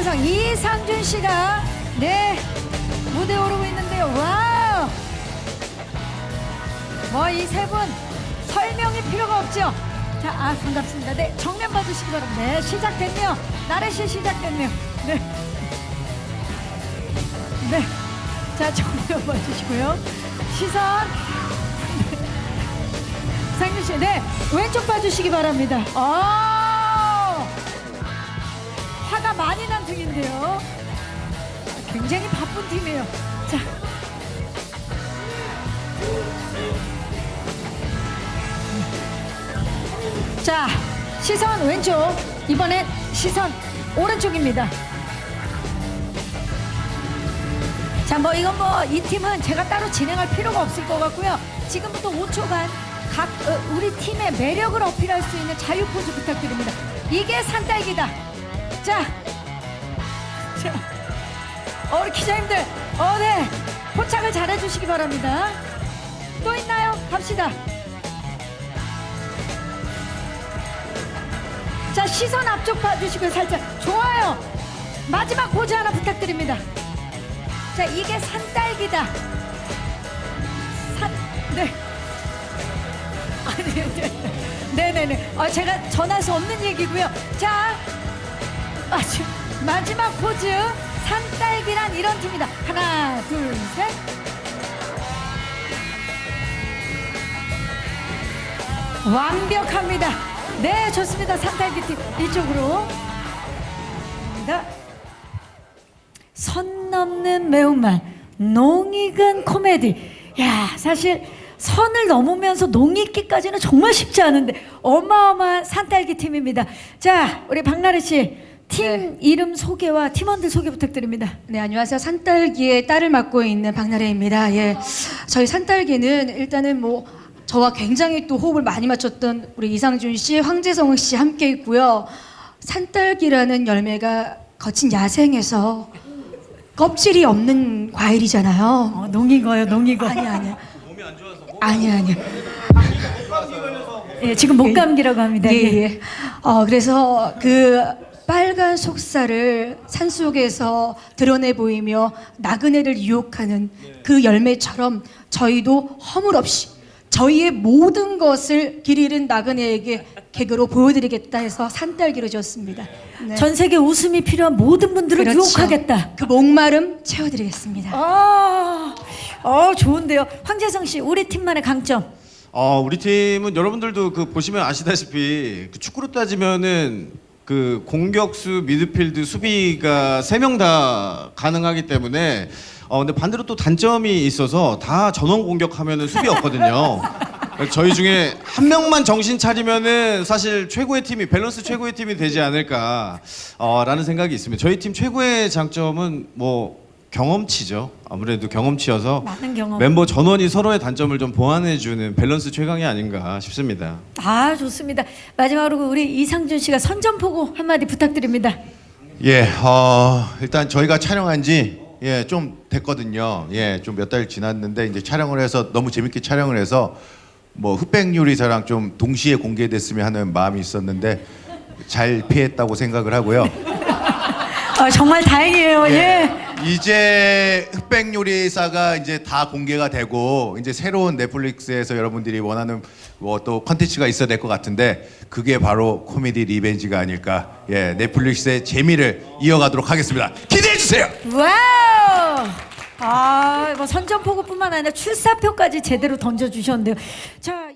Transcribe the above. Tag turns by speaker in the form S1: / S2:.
S1: 황재성, 이상준 씨가 네 무대 에 오르고 있는데요. 와우. 뭐 이 세 분 설명이 필요가 없죠. 자, 아 반갑습니다. 네, 정면 봐주시기 바랍니다. 네, 시작됐네요. 나래 씨 시작됐네요. 네. 네. 자, 정면 봐주시고요. 시선. 상준 씨, 네, 왼쪽 봐주시기 바랍니다. 아, 난 중인데요. 굉장히 바쁜 팀이에요. 자. 자, 시선 왼쪽. 이번엔 시선 오른쪽입니다. 자, 뭐 이건 뭐 이 팀은 제가 따로 진행할 필요가 없을 것 같고요. 지금부터 5초간 각 어, 우리 팀의 매력을 어필할 수 있는 자유 포즈 부탁드립니다. 이게 산딸기다. 자, 자, 어, 우리 기자님들, 어, 네, 포착을 잘 해주시기 바랍니다. 또 있나요? 갑시다. 자, 시선 앞쪽 봐주시고요, 살짝. 좋아요. 마지막 포즈 하나 부탁드립니다. 자, 이게 산딸기다. 산, 네. 아니, 네. 네네네. 아, 제가 전할 수 없는 얘기고요. 자, 마지, 마지막 포즈. 산딸기란 이런 팀이다. 하나, 둘, 셋. 완벽합니다. 네, 좋습니다. 산딸기 팀 이쪽으로. 갑니다. 선 넘는 매운맛, 농익은 코미디. 야, 사실 선을 넘으면서 농익기까지는 정말 쉽지 않은데 어마어마한 산딸기 팀입니다. 자, 우리 박나래 씨, 팀 이름 소개와 팀원들 소개 부탁드립니다.
S2: 네, 안녕하세요. 산딸기의 딸을 맡고 있는 박나래입니다. 예. 저희 산딸기는 일단은 뭐 저와 굉장히 또 호흡을 많이 맞췄던 우리 이상준 씨, 황재성 씨 함께 있고요. 산딸기라는 열매가 거친 야생에서 껍질이 없는 과일이잖아요.
S1: 어, 농익어요, 농익어.
S2: 아니 아니야. 아니 아니야.
S1: 예, 지금 목감기라고 합니다.
S2: 예,
S1: 예.
S2: 예. 어, 그래서 그 빨간 속살을 산 속에서 드러내 보이며 나그네를 유혹하는 그 열매처럼 저희도 허물없이 저희의 모든 것을 길 잃은 나그네에게 개그로 보여드리겠다 해서 산딸기로 지었습니다. 네.
S1: 전 세계 웃음이 필요한 모든 분들을
S2: 그렇죠.
S1: 유혹하겠다.
S2: 그 목마름 채워드리겠습니다.
S1: 아, 어, 좋은데요. 황재성 씨, 우리 팀만의 강점.
S3: 어, 우리 팀은 여러분들도 그 보시면 아시다시피 그 축구로 따지면은 그 공격수, 미드필드, 수비가 세 명 다 가능하기 때문에 어 근데 반대로 또 단점이 있어서 다 전원 공격하면은 수비 없거든요. 저희 중에 한 명만 정신 차리면은 사실 최고의 팀이 밸런스 최고의 팀이 되지 않을까라는 생각이 있습니다. 저희 팀 최고의 장점은 뭐 경험치죠. 아무래도 경험치여서
S1: 많은 경험.
S3: 멤버 전원이 서로의 단점을 좀 보완해주는 밸런스 최강이 아닌가 싶습니다.
S1: 아, 좋습니다. 마지막으로 우리 이상준 씨가 선전포고 한마디 부탁드립니다.
S4: 예, 어, 일단 저희가 촬영한 지 예, 좀 됐거든요. 예, 좀 몇 달 지났는데 이제 촬영을 해서 너무 재밌게 촬영을 해서 뭐 흑백 요리 사랑 좀 동시에 공개됐으면 하는 마음이 있었는데 잘 피했다고 생각을 하고요.
S1: 아, 정말 다행이에요. 예.
S4: 이제 흑백 요리사가 이제 다 공개가 되고 이제 새로운 넷플릭스에서 여러분들이 원하는 뭐 또 컨텐츠가 있어야 될 것 같은데 그게 바로 코미디 리벤지가 아닐까. 예, 넷플릭스의 재미를 이어가도록 하겠습니다. 기대해 주세요.
S1: 와우! 아, 뭐 선전포고뿐만 아니라 출사표까지 제대로 던져 주셨는데요. 자.